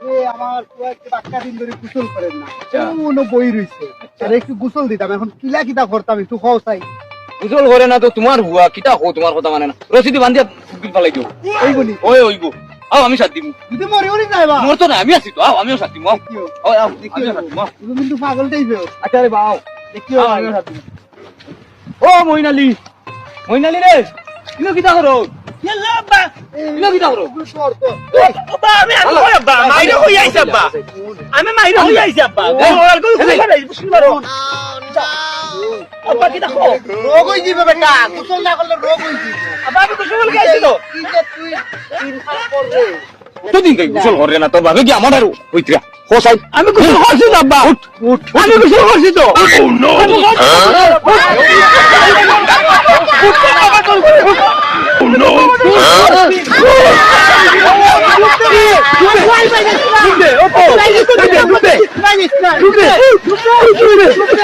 এ আমার পুরো একটা বাক্কা দিন ধরে গোসল করেন না। আচ্ছা। কোনো বই রইছে। আর একটু গোসল দিতাম। এখন কিলা কিতা করতাম একটু খাও চাই গোসল করে না তো তোমার কিতা হো তোমার কথা মানে না। রসিদি বান্ধিয়া পালাই দিও এই বলি। ওই ওই গো। আও আমি সাথ দিমু। যদি মরে উনি যাইবা মোর তো না আমি আছি তো আও আমিও সাথ দিমু আও। আও আও আমিও সাথ দিমু তুমি কিন্তু পাগল টাইপের আচ্ছা রে বাও। দেখিও আমিও সাথ দিমু। ও মইনালি। মইনালি রে ইনো কিতা করো ইনো কিতা করো তোর তো। আব্বা আমি আমি কই আব্বা মাইরে হই আইছে আব্বা আমি মাইরে হই আইছে আব্বা এই, ওর কই কই নাই বুঝলি পারো আব্বা কি দেখো রোগ হই যাবে বেটা গোসল না করলে রোগ হই আব্বা আমি তো সকাল গেছি তো কি যে তুই তিন খারাপ করবে কতদিন কই গোসল করে না তোর ভাবে কি আমার আর হইতরা হোসাই আমি গোসল করছি তো আব্বা আমি গোসল করছি তো 군대 어퍼 군대 군대 군대 군대 군대 군대 군대